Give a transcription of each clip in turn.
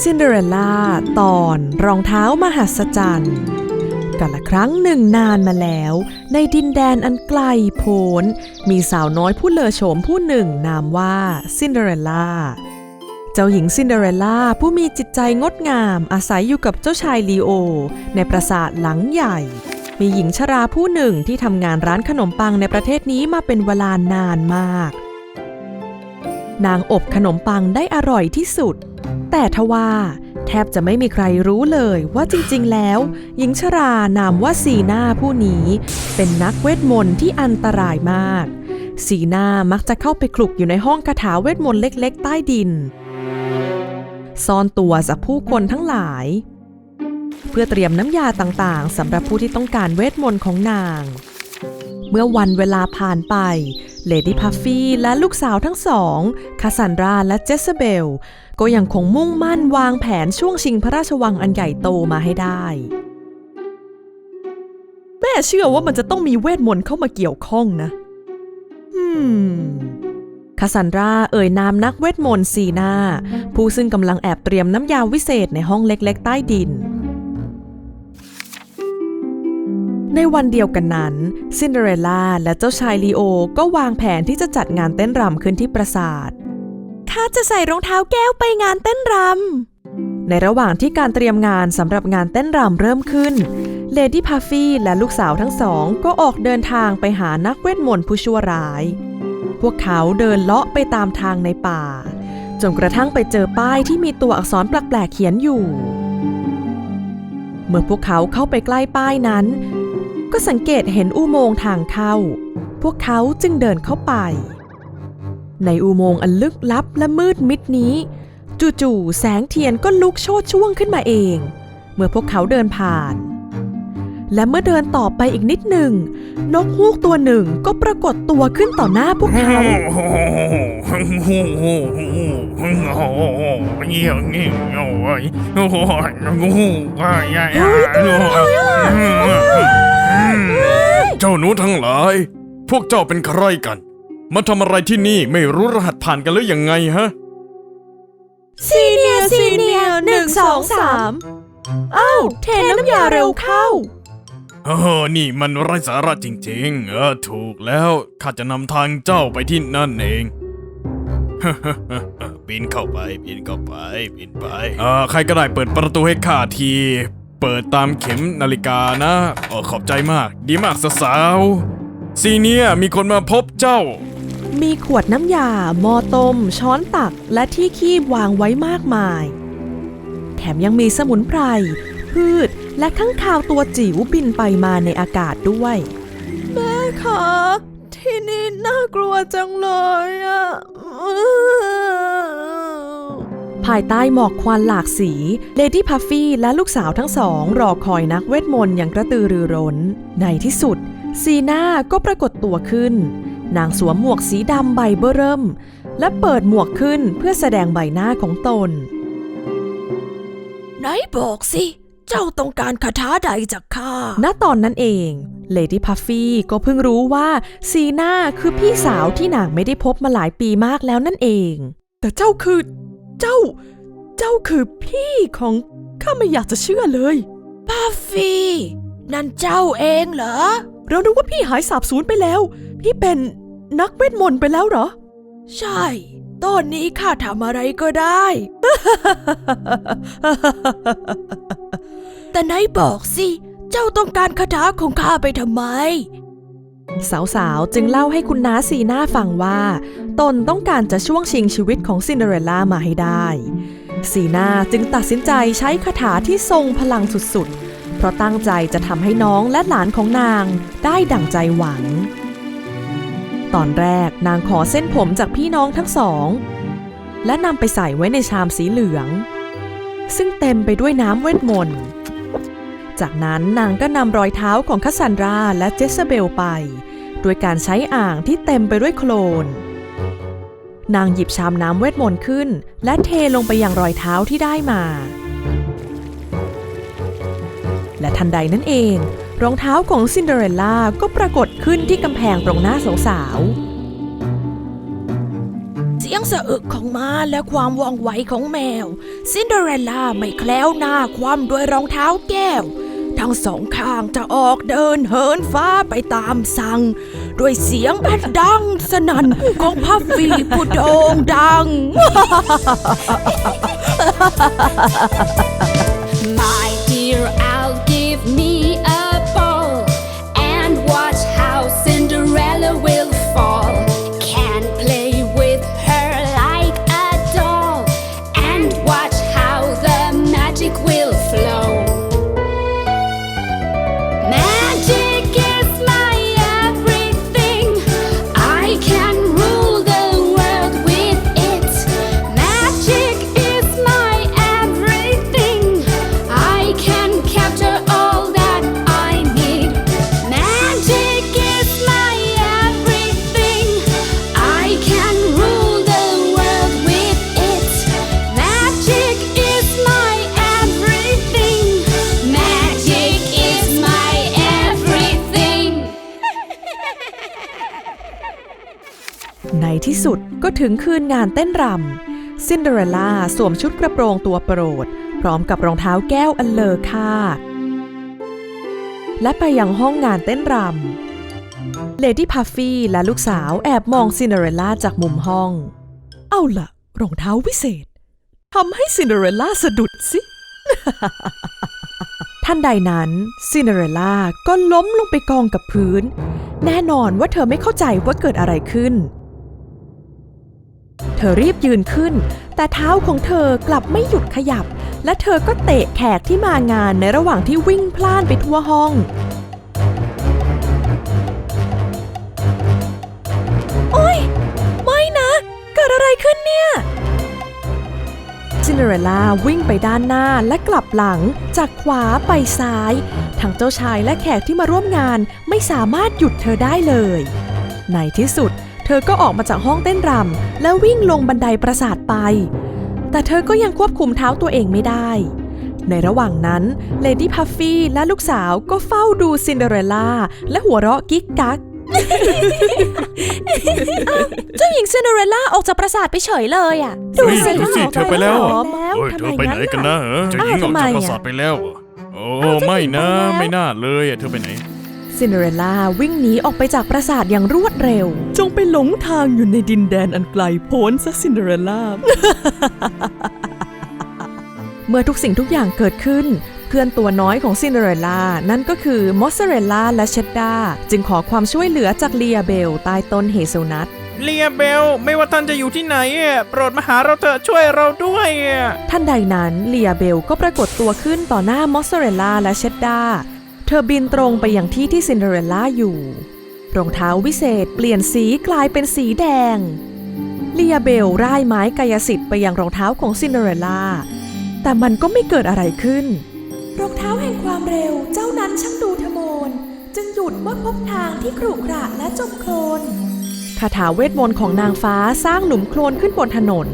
ซินเดอเรลล่าตอนรองเท้ามหัศจรรย์กันละครั้งหนึ่งนานมาแล้ว ในดินแดนอันไกลโพ้น มีสาวน้อยผู้เลอโฉมผู้หนึ่งนามว่าซินเดอเรลล่า เจ้าหญิงซินเดอเรลล่าผู้มีจิตใจงดงามอาศัยอยู่กับเจ้าชายลีโอ ในปราสาทหลังใหญ่ มีหญิงชราผู้หนึ่งที่ทำงานร้านขนมปังในประเทศนี้มาเป็นเวลานานมาก นางอบขนมปังได้อร่อยที่สุด แต่ทว่า แทบจะไม่มีใครรู้เลยว่าจริงๆแล้ว หญิงชรานามว่าสีหน้าผู้นี้ เป็นนักเวทมนต์ที่อันตรายมากสีหน้ามักจะเข้าไปคลุกอยู่ในห้องคาถาเวทมนต์เล็กๆ ใต้ดิน ซ่อนตัวจากผู้คนทั้งหลาย เพื่อเตรียมน้ำยาต่างๆสำหรับผู้ที่ต้องการเวทมนต์ของนางเมื่อวันเวลาผ่านไป เลดี้พัฟฟี่และลูกสาวทั้งสอง คาซันดราและเจสเบล ก็ยังคงมุ่งมั่นวางแผนช่วงชิงพระราชวังอันใหญ่โตมาให้ได้ แม่เชื่อว่ามันจะต้องมีเวทมนต์เข้ามาเกี่ยวข้องนะ อืมคาซันดราเอ่ยนามนักเวทมนต์ซีนาผู้ซึ่งกำลังแอบเตรียมน้ำยาวิเศษในห้องเล็ก ๆ ใต้ดิน ในวันเดียวกันนั้นซินเดอเรลล่าและเจ้าชายลีโอก็วางแผนที่จะจัดงานเต้นรำขึ้นที่ปราสาทข้าจะใส่รองเท้าแก้วไปงานเต้นรำในระหว่างที่การเตรียมงานสำหรับงานเต้นรำเริ่มขึ้นเลดี้พัฟฟี่และลูกสาวทั้งสองก็ออกเดินทางไปหานักเวทมนต์ผู้ชั่วร้าย พวกเขาเดินเลาะไปตามทางในป่า จนกระทั่งไปเจอป้ายที่มีตัวอักษรแปลกๆเขียนอยู่ เมื่อพวกเขาเข้าไปใกล้ป้ายนั้น ก็สังเกตเห็นอุโมงค์ทางเข้า พวกเขาจึงเดินเข้าไป ในอุโมงค์อันลึกลับและมืดมิดนี้ จู่ๆแสงเทียนก็ลุกโชดช่วงขึ้นมาเอง เมื่อพวกเขาเดินผ่าน และเมื่อเดินต่อไปอีกนิดหนึ่ง นกฮูกตัวหนึ่งก็ปรากฏตัวขึ้นต่อหน้าพวกเขาเจ้าหนูทั้งหลาย พวกเจ้าเป็นใครกัน มาทำอะไรที่นี่ไม่รู้รหัสผ่านกันหรือยังไงฮะซีเนียซีเนียหนึ่งสองสามอ้าวเทน้ำยาเร็วเข้าเออนี่มันไร้สาระจริง ๆ เออถูกแล้วข้าจะนำทางเจ้าไปที่นั่นเองปีนเข้าไปปีนเข้าไปปีนไปเออใครก็ได้เปิดประตูให้ข้าที เปิดตามเข็มนาฬิกานะเออขอบใจมาก ดีมากสาวๆซีเนียมีคนมาพบเจ้า มีขวดน้ำยาหม้อต้ม ช้อนตักและที่คีบวางไว้มากมาย แถมยังมีสมุนไพร พืชและข้างคาวตัวจิ๋วบินไปมาในอากาศด้วย แม่คะที่นี่น่ากลัวจังเลยอะ ภายใต้หมอกควันหลากสีเลดี้พัฟฟี่และลูกสาวทั้งสอง รอคอยนักเวทมนต์อย่างกระตือรือร้น ในที่สุด ซีน่าก็ปรากฏตัวขึ้น นางสวมหมวกสีดำใบเบ้อเริ่ม และเปิดหมวกขึ้นเพื่อแสดงใบหน้าของตน ไหนบอกสิ เจ้าต้องการคาถาใดจากข้า ณ ตอนนั้นเองเลดี้พัฟฟี่ก็เพิ่งรู้ว่าซีน่าคือพี่สาวที่นางไม่ได้พบมาหลายปีมากแล้วนั่นเอง แต่เจ้าคือ เจ้า เจ้าคือพี่ของข้าไม่อยากจะเชื่อเลยพัฟฟี่นั่นเจ้าเองเหรอ เราดูว่าพี่หายสาบสูญไปแล้ว พี่เป็นนักเวทมนต์ไปแล้วเหรอ ใช่ ตอนนี้ข้าทำอะไรก็ได้ แต่ไหนบอกสิ เจ้าต้องการคาถาของข้าไปทำไม สาวๆ จึงเล่าให้คุณน้าซีน่าฟังว่า ตนต้องการจะช่วงชิงชีวิตของซินเดอเรลล่ามาให้ได้ ซีน่าจึงตัดสินใจใช้คาถาที่ทรงพลังสุดๆ เพราะตั้งใจจะทำให้น้องและหลานของนางได้ดั่งใจหวัง ตอนแรกนางขอเส้นผมจากพี่น้องทั้งสอง และนำไปใส่ไว้ในชามสีเหลือง ซึ่งเต็มไปด้วยน้ำเวทมนต์ จากนั้นนางก็นำรอยเท้าของคัสซันดราและเจสเบลไป โดยการใช้อ่างที่เต็มไปด้วยโคลน นางหยิบชามน้ำเวทมนต์ขึ้น และเทลงไปยังรอยเท้าที่ได้มา และทันใดนั้นเอง รองเท้าของซินเดอเรลล่าก็ปรากฏขึ้นที่กำแพงตรงหน้าสาวๆซียงสะอึกของม้าและความว่องไวของแมว ซินเดอเรลล่าไม่แคล้วหน้าคว่ำด้วยรองเท้าแก้ว ทั้งสองข้างจะออกเดินเหินฟ้าไปตามสั่ง ด้วยเสียงแผ่นดังสนั่นของพัฟฟี่ผู้โด่งดัง My dear, I'll give me ที่สุดก็ถึงคืนงานเต้นรำซินเดอเรลล่าสวมชุดกระโปรงตัวโปรด พร้อมกับรองเท้าแก้วอันเลอค่า และไปยังห้องงานเต้นรำเลดี้พัฟฟี่และลูกสาวแอบมองซินเดอเรลล่าจากมุมห้อง เอาล่ะรองเท้าวิเศษทำให้ซินเดอเรลล่าสะดุดสิ ท่านใดนั้นซินเดอเรลล่าก็ล้มลงไปกองกับพื้น แน่นอนว่าเธอไม่เข้าใจว่าเกิดอะไรขึ้น ธอรีบยืนขึ้น แต่เท้าของเธอกลับไม่หยุดขยับ และเธอก็เตะแขกที่มางานในระหว่างที่วิ่งพล่านไปทั่วห้องโอ๊ยไม่นะ เกิดอะไรขึ้นเนี่ยซินเดอเรลล่าวิ่งไปด้านหน้าและกลับหลังจากขวาไปซ้าย ทั้งเจ้าชายและแขกที่มาร่วมงานไม่สามารถหยุดเธอได้เลย ในที่สุด เธอก็ออกมาจากห้องเต้นรำแล้ววิ่งลงบันไดปราสาทไป แต่เธอก็ยังควบคุมเท้าตัวเองไม่ได้ ในระหว่างนั้นเลดี้พัฟฟี่และลูกสาวก็เฝ้าดูซินเดอเรลล่าและหัวเราะกิ๊กกักเจ้าหญิงซินเดอเรลล่าออกจากปราสาทไปเฉยเลยอะเฮ้ยดูสิเธอไปแล้วเหรอะอแล้วเฮ้ยเธอไปไหนกันนะเหรอเจะอ้าวยิงออกทำไมจากปอะราสาทไปแล้วเหรอโอ้อ้าวเจ้าหญิงไม่นะไปแล้วไม่น่าเลยอะเธอไปไหน ซินเดอเรลล่าวิ่งหนีออกไปจากปราสาทอย่างรวดเร็ว จงไปหลงทางอยู่ในดินแดนอันไกลโพ้นซะซินเดอเรลล่า เมื่อทุกสิ่งทุกอย่างเกิดขึ้น เพื่อนตัวน้อยของซินเดอเรลล่า นั่นก็คือมอสซาเรลล่าและเชดดาจึงขอความช่วยเหลือจากเลียเบลใต้ต้นเฮเซลนัทเลียเบล ไม่ว่าท่านจะอยู่ที่ไหนอะโปรดมาหาเราเถอะช่วยเราด้วยอะท่านใดนั้นเลียเบลก็ปรากฏตัวขึ้นต่อหน้ามอสซาเรลล่าและเชดดาเธอบินตรงไปยังที่ที่ซินเดอเรลล่าอยู่ รองเท้าวิเศษเปลี่ยนสีกลายเป็นสีแดงเลียเบลร่ายไม้กายสิทธิ์ไปยังรองเท้าของซินเดอเรลล่า แต่มันก็ไม่เกิดอะไรขึ้น รองเท้าแห่งความเร็วเจ้านั้นช่างดูทะโมน จึงหยุดเมื่อพบทางที่ขรุขระและจมโคลนคาถาเวทมนต์ของนางฟ้าสร้างหลุมโคลนขึ้นบนถนน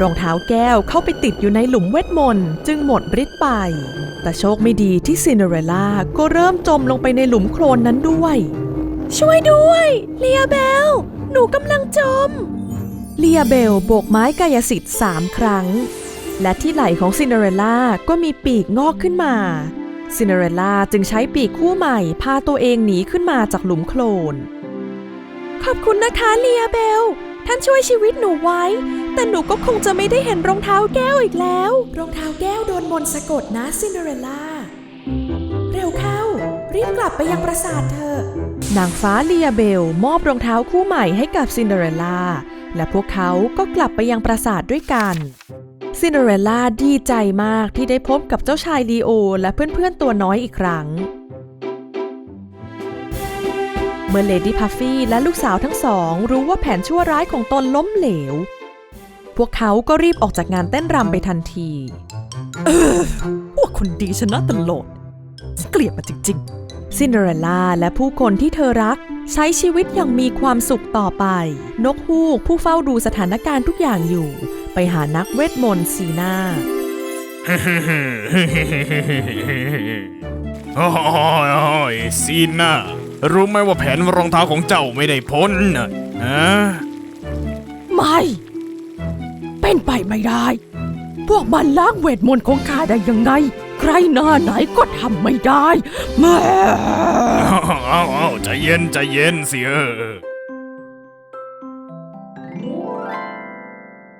รองเท้าแก้วเข้าไปติดอยู่ในหลุมเวทมนต์จึงหมดฤทธิ์ไป แต่โชคไม่ดีที่ซินเดอเรลล่าก็เริ่มจมลงไปในหลุมโคลนนั้นด้วย ช่วยด้วยเลียเบล หนูกำลังจม เลียเบลโบกไม้กายสิทธิ์สามครั้ง และที่ไหล่ของซินเดอเรลล่าก็มีปีกงอกขึ้นมา ซินเดอเรลล่าจึงใช้ปีกคู่ใหม่พาตัวเองหนีขึ้นมาจากหลุมโคลน ขอบคุณนะคะเลียเบล ท่านช่วยชีวิตหนูไว้ แต่หนูก็คงจะไม่ได้เห็นรองเท้าแก้วอีกแล้ว รองเท้าแก้วโดนมนต์สะกดนะซินเดอเรลล่า เร็วเข้า รีบกลับไปยังปราสาทเถอะ นางฟ้าเลียเบลมอบรองเท้าคู่ใหม่ให้กับซินเดอเรลล่า และพวกเขาก็กลับไปยังปราสาทด้วยกันซินเดอเรลล่าดีใจมากที่ได้พบกับเจ้าชายลีโอ และเพื่อนๆตัวน้อยอีกครั้ง เมื่อเลดี้พัฟฟี่และลูกสาวทั้งสอง รู้ว่าแผนชั่วร้ายของตนล้มเหลวพ วกเขาก็รีบออกจากงานเต้นรำไปทันที เออพวกคนดีชนะตลอดเกลียดมันจริงๆ ซินเดอเรลล่าและผู้คนที่เธอรัก ใช้ชีวิตอย่างมีความสุขต่อไป นกฮูกผู้เฝ้าดูสถานการณ์ทุกอย่างอยู่ ไปหานักเวทมนต์สีหน้าโอ้ยซีน่ารู้ไหมว่าแผนรองเท้าของเจ้าไม่ได้พ้นน่ะฮะไม่ เป็นไปไม่ได้ พวกมันล้างเวทมนต์ของข้าได้ยังไง ใครหน้าไหนก็ทำไม่ได้แม่ เอาเอาเอาใจเย็นใจเย็นสิเออ